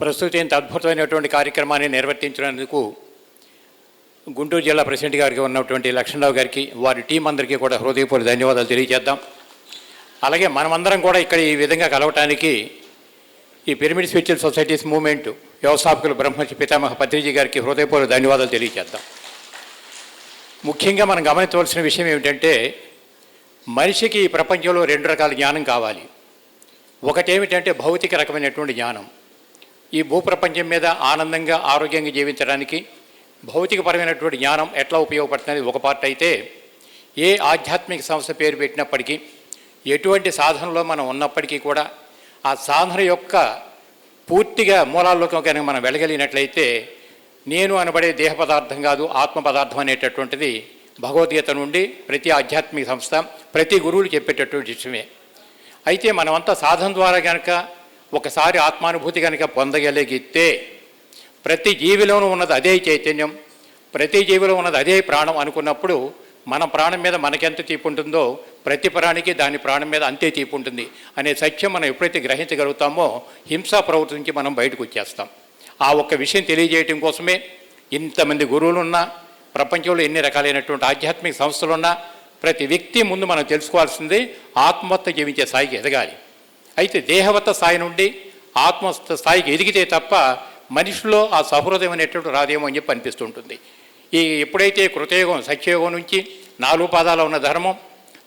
ప్రస్తుతం ఇంత అద్భుతమైనటువంటి కార్యక్రమాన్ని నిర్వర్తించినందుకు గుంటూరు జిల్లా ప్రెసిడెంట్ గారికి ఉన్నటువంటి లక్ష్మణరావు గారికి వారి టీం అందరికీ కూడా హృదయపూర్వక ధన్యవాదాలు తెలియజేద్దాం. అలాగే మనమందరం కూడా ఇక్కడ ఈ విధంగా కలవటానికి ఈ పిరమిడ్ స్పిరిచువల్ సొసైటీస్ మూవ్మెంట్ వ్యవస్థాపకులు బ్రహ్మర్షి పితామహ పత్రిజీ గారికి హృదయపూర్వక ధన్యవాదాలు తెలియజేద్దాం. ముఖ్యంగా మనం గమనించవలసిన విషయం ఏమిటంటే మనిషికి ఈ ప్రపంచంలో రెండు రకాల జ్ఞానం కావాలి. ఒకటేమిటంటే భౌతిక రకమైనటువంటి జ్ఞానం. ఈ భూప్రపంచం మీద ఆనందంగా ఆరోగ్యంగా జీవించడానికి భౌతికపరమైనటువంటి జ్ఞానం ఎట్లా ఉపయోగపడుతుంది ఒక పార్ట్ అయితే ఏ ఆధ్యాత్మిక సంస్థ పేరు పెట్టినప్పటికీ ఎటువంటి సాధనలో మనం ఉన్నప్పటికీ కూడా ఆ సాధన యొక్క పూర్తిగా మూలాల్లోకి కనుక మనం వెళ్ళగలిగినట్లయితే నేను అనబడే దేహ పదార్థం కాదు ఆత్మ పదార్థం అనేటటువంటిది భగవద్గీత నుండి ప్రతి ఆధ్యాత్మిక సంస్థ ప్రతి గురువులు చెప్పేటటువంటి విషయమే. అయితే మనమంతా సాధన ద్వారా కనుక ఒకసారి ఆత్మానుభూతి కనుక పొందగలిగితే ప్రతి జీవిలోనూ ఉన్నది అదే చైతన్యం ప్రతి జీవిలో ఉన్నది అదే ప్రాణం అనుకున్నప్పుడు మన ప్రాణం మీద మనకెంత తీపు ఉంటుందో ప్రతి ప్రాణికి దాని ప్రాణం మీద అంతే తీపు ఉంటుంది అనే సత్యం మనం ఎప్పుడైతే గ్రహించగలుగుతామో హింసా ప్రవృత్తి నుంచి మనం బయటకు వచ్చేస్తాం. ఆ ఒక్క విషయం తెలియజేయటం కోసమే ఇంతమంది గురువులున్నా ప్రపంచంలో ఎన్ని రకాలైనటువంటి ఆధ్యాత్మిక సంస్థలున్నా ప్రతి వ్యక్తి ముందు మనం తెలుసుకోవాల్సింది ఆత్మహత్య జీవించే స్థాయికి ఎదగాలి. అయితే దేహవత్త స్థాయి నుండి ఆత్మ స్థాయికి ఎదిగితే తప్ప మనిషిలో ఆ సహృదయం అనేటువంటి రాదేమో అని చెప్పి అనిపిస్తుంటుంది. ఈ ఎప్పుడైతే కృతయుగం సత్యయుగం నుంచి నాలుగు పాదాలు ఉన్న ధర్మం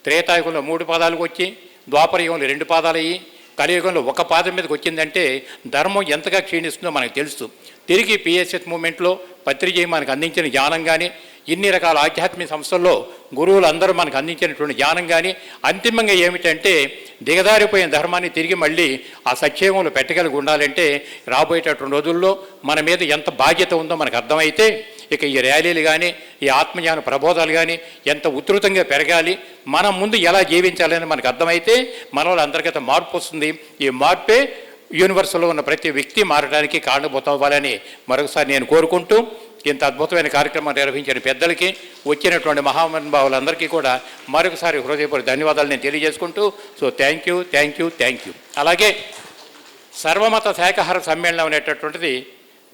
త్రేతాయుగంలో మూడు పాదాలకు వచ్చి ద్వాపరయుగంలో రెండు పాదాలు అయ్యి కలియుగంలో ఒక పాదం మీదకి వచ్చిందంటే ధర్మం ఎంతగా క్షీణిస్తుందో మనకు తెలుసు. తిరిగి పిఎస్ఎస్ మూమెంట్లో పత్రిజయ మనకు అందించిన జ్ఞానం కానీ ఇన్ని రకాల ఆధ్యాత్మిక సంస్థల్లో గురువులు అందరూ మనకు అందించినటువంటి జ్ఞానం కానీ అంతిమంగా ఏమిటంటే దిగదారిపోయిన ధర్మాన్ని తిరిగి మళ్ళీ ఆ సత్యములు పెట్టగలిగి ఉండాలంటే రాబోయేటటువంటి రోజుల్లో మన మీద ఎంత బాధ్యత ఉందో మనకు అర్థమైతే ఇక ఈ ర్యాలీలు కానీ ఈ ఆత్మజ్ఞాన ప్రబోధాలు కానీ ఎంత ఉధృతంగా పెరగాలి మనం ముందు ఎలా జీవించాలని మనకు అర్థమైతే మనలో అంతర్గత మార్పు వస్తుంది. ఈ మార్పే యూనివర్స్లో ఉన్న ప్రతి వ్యక్తి మారడానికి కారణభూతవ్వాలని మరొకసారి నేను కోరుకుంటూ ఇంత అద్భుతమైన కార్యక్రమం నిర్వహించిన పెద్దలకి వచ్చినటువంటి మహానుభావులందరికీ కూడా మరొకసారి హృదయపూర్వక ధన్యవాదాలు నేను తెలియజేసుకుంటూ so thank you thank you thank you అలాగే సర్వమత శాఖాహార సమ్మేళనం అనేటటువంటిది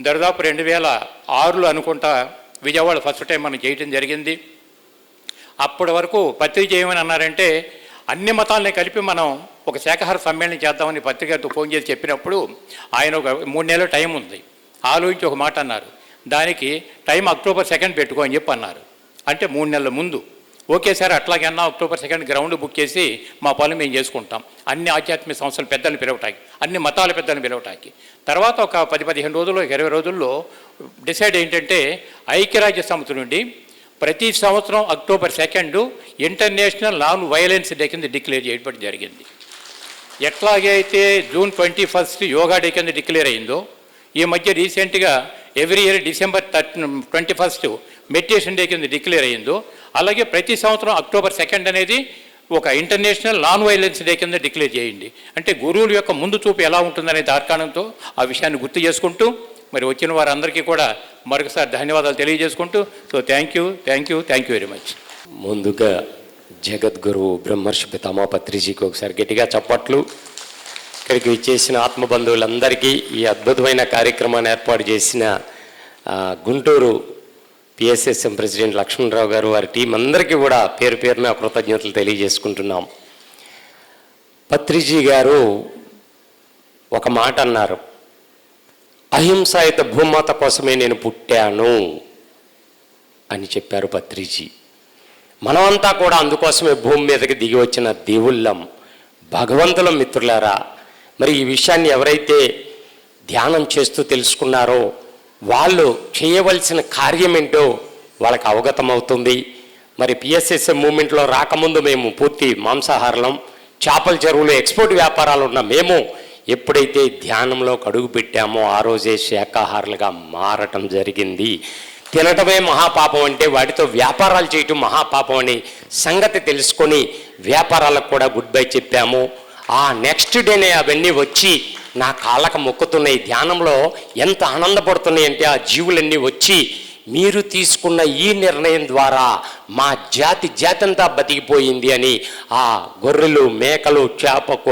దరిదాపు రెండు వేల ఆరులో అనుకుంటా విజయవాడ ఫస్ట్ టైం మనం చేయటం జరిగింది. అప్పటి వరకు పత్రిక చేయమని అన్నారంటే అన్ని మతాలని కలిపి మనం ఒక శాఖాహార సమ్మేళనం చేద్దామని పత్రికతో ఫోన్ చేసి చెప్పినప్పుడు ఆయన ఒక మూడు నెలల టైం ఉంది. ఆలోచించి ఒక మాట అన్నారు. దానికి టైం అక్టోబర్ సెకండ్ పెట్టుకో అని చెప్పి అన్నారు. అంటే మూడు నెలల ముందు. ఓకే సార్ అట్లాగన్నా అక్టోబర్ సెకండ్ గ్రౌండ్ బుక్ చేసి మా పనులు మేము చేసుకుంటాం. అన్ని ఆధ్యాత్మిక సంస్థలు పెద్దలు పిలవటానికి అన్ని మతాల పెద్దలను పిలవటానికి. తర్వాత ఒక పది పదిహేను రోజుల్లో ఇరవై రోజుల్లో డిసైడ్ ఏంటంటే ఐక్యరాజ్య సమితి నుండి ప్రతి సంవత్సరం October second international non violence day కింద డిక్లేర్ చేయడం జరిగింది. ఎట్లాగైతే June twenty first yoga day కింద డిక్లేర్ అయిందో ఈ మధ్య రీసెంట్గా every year December thirty twenty first meditation day కింద డిక్లేర్ అయిందో అలాగే ప్రతి సంవత్సరం అక్టోబర్ సెకండ్ అనేది ఒక ఇంటర్నేషనల్ నాన్ వైలెన్స్ డే కింద డిక్లేర్ చేయండి. అంటే గురువుల యొక్క ముందు చూపు ఎలా ఉంటుందనే దార్కాణంతో ఆ విషయాన్ని గుర్తు చేసుకుంటూ మరి వచ్చిన వారందరికీ కూడా మరొకసారి ధన్యవాదాలు తెలియజేసుకుంటూ so thank you thank you thank you very much. ముందుగా జగద్గురువు బ్రహ్మర్షి పితామా పత్రిజీకి ఒకసారి గట్టిగా చప్పట్లు. ఇక్కడికి విచ్చేసిన ఆత్మబంధువులందరికీ ఈ అద్భుతమైన కార్యక్రమాన్ని ఏర్పాటు చేసిన గుంటూరు పిఎస్ఎస్ఎం ప్రెసిడెంట్ లక్ష్మణరావు గారు వారి టీం అందరికీ కూడా పేరు పేరున కృతజ్ఞతలు తెలియజేసుకుంటున్నాం. పత్రిజీ గారు ఒక మాట అన్నారు. అహింసాయుత భూమాత కోసమే నేను పుట్టాను అని చెప్పారు పత్రిజీ. మనమంతా కూడా అందుకోసమే భూమి మీదకి దిగి వచ్చిన దేవుళ్ళం భగవంతుల మిత్రులారా మరి ఈ విషయాన్ని ఎవరైతే ధ్యానం చేస్తూ తెలుసుకున్నారో వాళ్ళు చేయవలసిన కార్యం ఏంటో వాళ్ళకి అవగతమవుతుంది. మరి పిఎస్ఎస్ఎం మూమెంట్లో రాకముందు మేము పూర్తి మాంసాహారం చేపల చెరువులు ఎక్స్పోర్ట్ వ్యాపారాలు ఉన్న మేము ఎప్పుడైతే ధ్యానంలో కడుగు పెట్టామో ఆ రోజే శాఖాహారులుగా మారటం జరిగింది. తినటమే మహాపాపం అంటే వాటితో వ్యాపారాలు చేయటం మహాపాపం అని సంగతి తెలుసుకొని వ్యాపారాలకు కూడా గుడ్ బై చెప్పాము. ఆ నెక్స్ట్ డేనే అవన్నీ వచ్చి నా కాళ్ళకు మొక్కుతున్నాయి ధ్యానంలో ఎంత ఆనందపడుతున్నాయి అంటే ఆ జీవులన్నీ వచ్చి మీరు తీసుకున్న ఈ నిర్ణయం ద్వారా మా జాతి జాతంతా బతికిపోయింది అని ఆ గొర్రెలు మేకలు చేపకు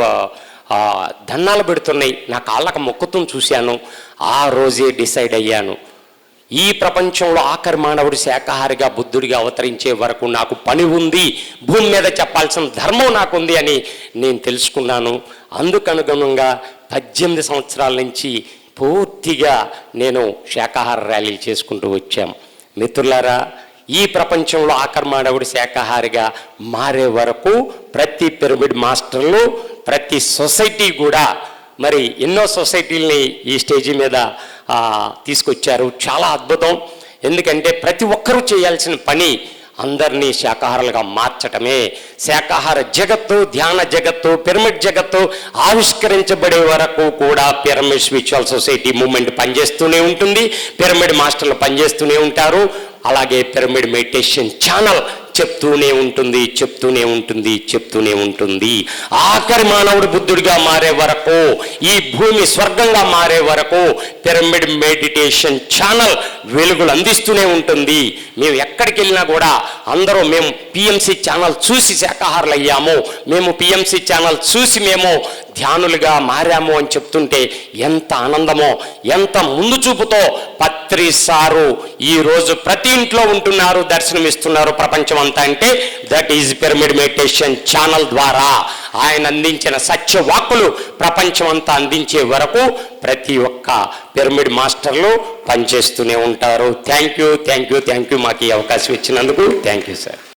దన్నాలు దండాలు పెడుతున్నాయి. నా కాళ్ళకు మొక్కుతూ చూశాను. ఆ రోజే డిసైడ్ అయ్యాను. ఈ ప్రపంచంలో ఆఖరి మానవుడు శాకాహారిగా బుద్ధుడిగా అవతరించే వరకు నాకు పని ఉంది. భూమి మీద చెప్పాల్సిన ధర్మం నాకుంది అని నేను తెలుసుకున్నాను. అందుకనుగుణంగా పద్దెనిమిది సంవత్సరాల నుంచి పూర్తిగా నేను శాకాహార ర్యాలీలు చేసుకుంటూ వచ్చాం. మిత్రులారా ఈ ప్రపంచంలో ఆఖరి శాఖాహారిగా మారే వరకు ప్రతి పిరమిడ్ మాస్టర్లు ప్రతి సొసైటీ కూడా మరి ఎన్నో సొసైటీల్ని ఈ స్టేజీ మీద తీసుకొచ్చారు. చాలా అద్భుతం. ఎందుకంటే ప్రతి ఒక్కరూ చేయాల్సిన పని అందరినీ శాకాహారులుగా మార్చటమే. శాకాహార జగత్తు ధ్యాన జగత్తు పిరమిడ్ జగత్తు ఆవిష్కరించబడే వరకు కూడా పిరమిడ్ స్పిరిచువల్ సొసైటీ మూమెంట్ పనిచేస్తూనే ఉంటుంది. పిరమిడ్ మాస్టర్లు పనిచేస్తూనే ఉంటారు. అలాగే పిరమిడ్ మెడిటేషన్ ఛానల్ చెప్తూనే ఉంటుంది చెప్తూనే ఉంటుంది చెప్తూనే ఉంటుంది. ఆఖరి మానవుడు బుద్ధుడిగా మారే వరకు ఈ భూమి స్వర్గంగా మారే వరకు పిరమిడ్ మెడిటేషన్ ఛానల్ వెలుగులు అందిస్తూనే ఉంటుంది. మేము ఎక్కడికి వెళ్ళినా కూడా అందరూ మేము పిఎంసి ఛానల్ చూసి శాకాహారులు అయ్యాము మేము పిఎంసి ఛానల్ చూసి మేము ధ్యానులుగా మారాము అని చెప్తుంటే ఎంత ఆనందమో ఎంత ముందు చూపుతో పత్రి సారు ఈరోజు ప్రతి ఇంట్లో ఉంటున్నారు దర్శనమిస్తున్నారు ప్రపంచం అంతా అంటే that is pyramid meditation channel ద్వారా ఆయన అందించిన సత్య వాక్కులు ప్రపంచం అంతా అందించే వరకు ప్రతి ఒక్క పిరమిడ్ మాస్టర్లు పనిచేస్తూనే ఉంటారు. Thank you thank you thank you మాకు ఈ అవకాశం ఇచ్చినందుకు థ్యాంక్ యూ సార్